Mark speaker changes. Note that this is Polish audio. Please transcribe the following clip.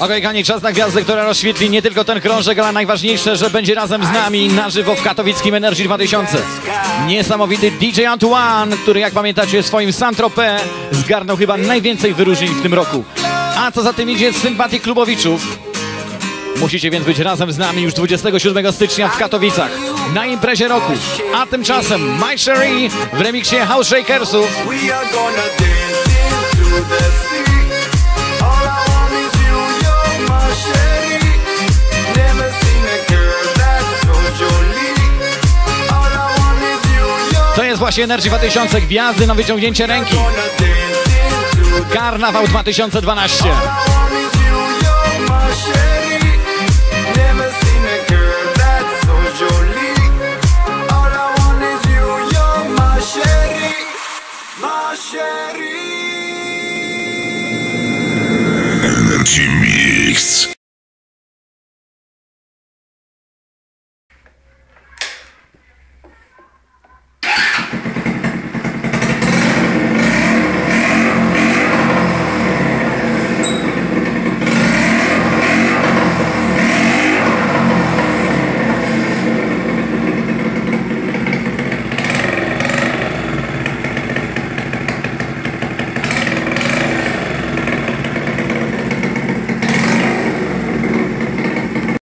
Speaker 1: Okej, Kani, czas na gwiazdę, która rozświetli nie tylko ten krążek, ale najważniejsze, że będzie razem z nami na żywo w katowickim Energy 2000. Niesamowity DJ Antoine, który jak pamiętacie w swoim Saint-Tropez zgarnął chyba najwięcej wyróżnień w tym roku. A co za tym idzie sympatii klubowiczów. Musicie więc być razem z nami już 27 stycznia w Katowicach na imprezie roku. A tymczasem My Sherry w remiksie House Shakersów właśnie Energy 2000 Gwiazdy na wyciągnięcie ręki. Karnawał 2012.
Speaker 2: All I want is you, you're my sherry. Never seen a girl that's so jolie. All I want is you, you're my sherry. My sherry.
Speaker 3: Energy Mix.